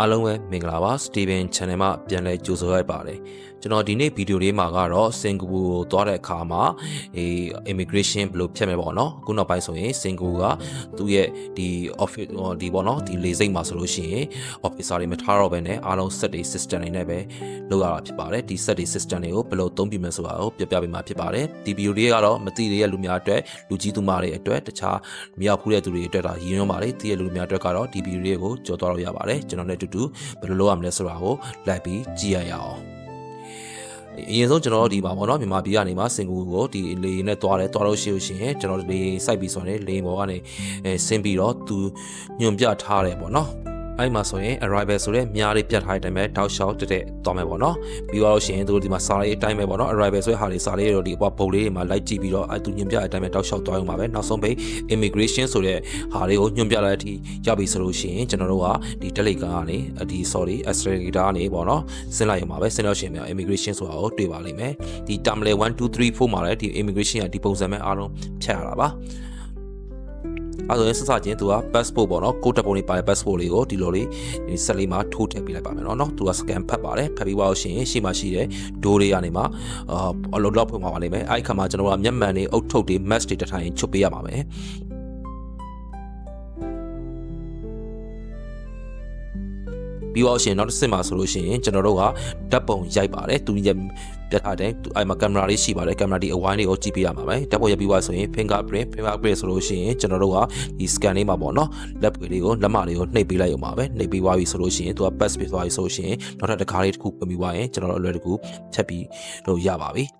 အားလုံးပဲမင်္ဂလာပါ Steven Channel မှာပြန်လည်ကြိုဆိုရပါတယ်ကျွန်တော်ဒီနေ့ဗီဒီယိုလေးမှာကတော့စင်ကာပူကိုသွားတဲ့အခါမှာအေ immigration ဘယ်လိုဖြတ်မယ်ပေါ့နော်အခုနောက်ပိုင်းဆိုရင်စင်ကာပူကသူ့ရဲ့ဒီ office ဒီပေါ့နော်ဒီလေစိတ်မှာဆိုလို့ရှိရင် officer တွေမထားတော့ဘဲနဲ့အားလုံး set တွေ system တွေနဲ့ပဲလုပ်ရတာဖြစ်ပါတယ်ဒီ set တွေ system တွေကိုဘယ်လိုသုံးပြမယ်ဆိုတာကိုပြပြပေးမှာဖြစ်ပါတယ်ဒီဗီဒီယိုလေးကတော့မသိသေးတဲ့လူများအတွက်လူကြီးသူမတွေအတွက်တခြားမရောက်ဘူးတဲ့သူတွေအတွက်ဒါရည်ညွှန်းပါတယ်သိတဲ့လူများအတွက်ကတော့ဒီဗီဒီယိုလေးကိုကြော်သွားလို့ရပါတယ်ကျွန်တော်လည်းအတူတူဘယ်လိုလုပ်ရမလဲဆိုတာကိုလိုက်ပြီးကြည့်ရရအောင်အရင်ဆုံးကျွန်တော်တို့ဒီပါပေါ့နော်မြန်မာပြည်ကနေမှစင်ကာပူကိုဒီလေနဲ့သွားတယ်သွားလို့ရှိလို့ရှိရင်ကျွန်တော်လေစိုက်ပြီးဆိုရင်လေဘောကနေအဲဆင်းပြီးတော့သူညွန်ပြထားတယ်ပေါ့နော် အဲ့မှာဆိုရင် arrival ဆိုတဲ့မြားလေးပြတ်ထားတဲ့အတိုင်းပဲတောက်လျှောက်တက်တက်သွားမယ်ပေါ့နော်ပြီးတော့ရှင်သူတို့ဒီမှာစာလေးအတိုင်းပဲပေါ့နော် arrival ဆိုတဲ့ဟာလေးစာလေးတွေဒီအပေါ်ဘုတ်လေးတွေမှာလိုက်ကြည့်ပြီးတော့အဲ့သူညွန်ပြတဲ့အတိုင်းပဲတောက်လျှောက်သွားရုံပါပဲနောက်ဆုံးပိတ် immigration ဆိုတဲ့ဟာလေးကိုညွန်ပြလိုက်တဲ့အထိရောက်ပြီဆိုလို့ရှိရင်ကျွန်တော်တို့ကဒီ delegate ကနေဒီ sorry extraditor ကနေပေါ့နော်ဆင်းလိုက်ရုံပါပဲဆင်းလို့ရှိရင် immigration ဆိုတာကိုတွေ့ပါလိမ့်မယ်ဒီ terminal 1 2 3 4မှာလည်းဒီ immigration ကဒီပုံစံပဲအားလုံးဖြတ်ရတာပါ အဲဆိုရင်စစချင်းသူက passport ပေါ့နော်ကိုတက်ပုံလေးပါတဲ့ passport လေးကိုဒီလိုလေးဒီဆက်လေးမှာထိုးထည့်ပေးလိုက်ပါမယ်နော်နော်သူက scan ဖတ်ပါတယ်ဖတ်ပြီးပါလို့ရှိရင်ရှေ့မှာရှိတဲ့ဒိုးလေးကနေမှအာအလောလောဖွင့်ပါပါလိမ့်မယ်အဲဒီခါမှာကျွန်တော်တို့ကမျက်မှန်တွေအုတ်ထုပ်တွေ mask တွေတစ်ထိုင်ချုပ်ပေးရပါမယ် ပြီးတော့ရှင်နောက်တစ်ဆင့်မှာဆိုလို့ရှိရင်ကျွန်တော်တို့ကဓာတ်ပုံရိုက်ပါတယ်သူရဲ့ပြတ်ထားတယ်သူအဲ့မှာကင်မရာလေးရှိပါတယ်ကင်မရာဒီအဝိုင်းလေးကိုကြည့်ပေးရမှာပဲဓာတ်ပုံရိုက်ပြီးသွားဆိုရင် fingerprint fingerprint ဆိုလို့ရှိရင်ကျွန်တော်တို့ကဒီ scan လေးမှာပေါ့နော်လက်ပွေလေးကိုလက်မလေးကိုနှိပ်ပေးလိုက်ရုံပါပဲနှိပ်ပေးသွားပြီဆိုလို့ရှိရင်သူက pass ပေးသွားပြီဆိုလို့ရှိရင်နောက်ထပ်တစ်ခါလေးတစ်ခုပြင်ပြီးသွားရင်ကျွန်တော်တို့အလွယ်တကူဖြတ်ပြီးလို့ရပါပြီ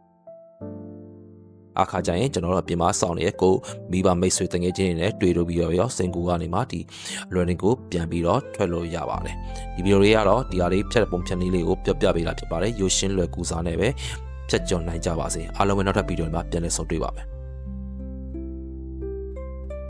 အခါကျရင်ကျွန်တော်တို့အပြင်မှာစောင့်နေတဲ့ကိုမိဘမိတ်ဆွေတငယ်ချင်းတွေနဲ့တွေ့လို့ပြီးတော့ရောစင်ကူကနေမှဒီအလွယ်တကူပြန်ပြီးတော့ထွက်လို့ရပါတယ်ဒီဗီဒီယိုလေးကတော့ဒီဟာလေးဖြတ်ပုံဖြတ်နည်းလေးကိုပြပြပေးတာဖြစ်ပါတယ်ရိုးရှင်းလွယ်ကူစားနဲ့ပဲဖြတ်ကျော်နိုင်ကြပါစေအားလုံးပဲနောက်ထပ်ဗီဒီယိုမှာပြန်လည်ဆုံတွေ့ပါမယ်